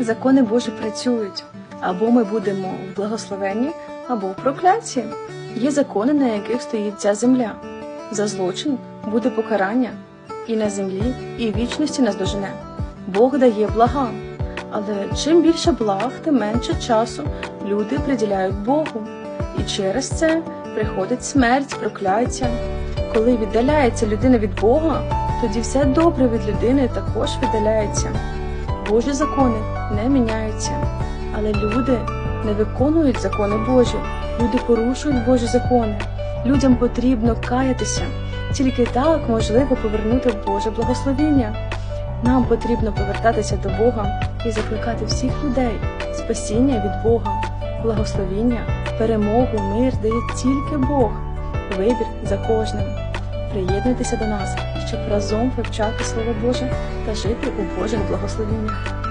Закони Божі працюють. Або ми будемо в благословенні, або в прокляті. Є закони, на яких стоїть ця земля. За злочин буде покарання і на землі, і вічності нас дожене. Бог дає блага. Але чим більше благ, тим менше часу люди приділяють Богу. І через це приходить смерть, прокляття. Коли віддаляється людина від Бога, тоді все добре від людини також віддаляється. Божі закони не міняються, але люди не виконують закони Божі, люди порушують Божі закони. Людям потрібно каятися. Тільки так можливо повернути Боже благословіння. Нам потрібно повертатися до Бога і закликати всіх людей спасіння від Бога, благословіння, перемогу, мир дає тільки Бог. Вибір за кожним. Приєднуйтеся до нас, щоб разом вивчати Слово Боже та жити у Божих благословіннях.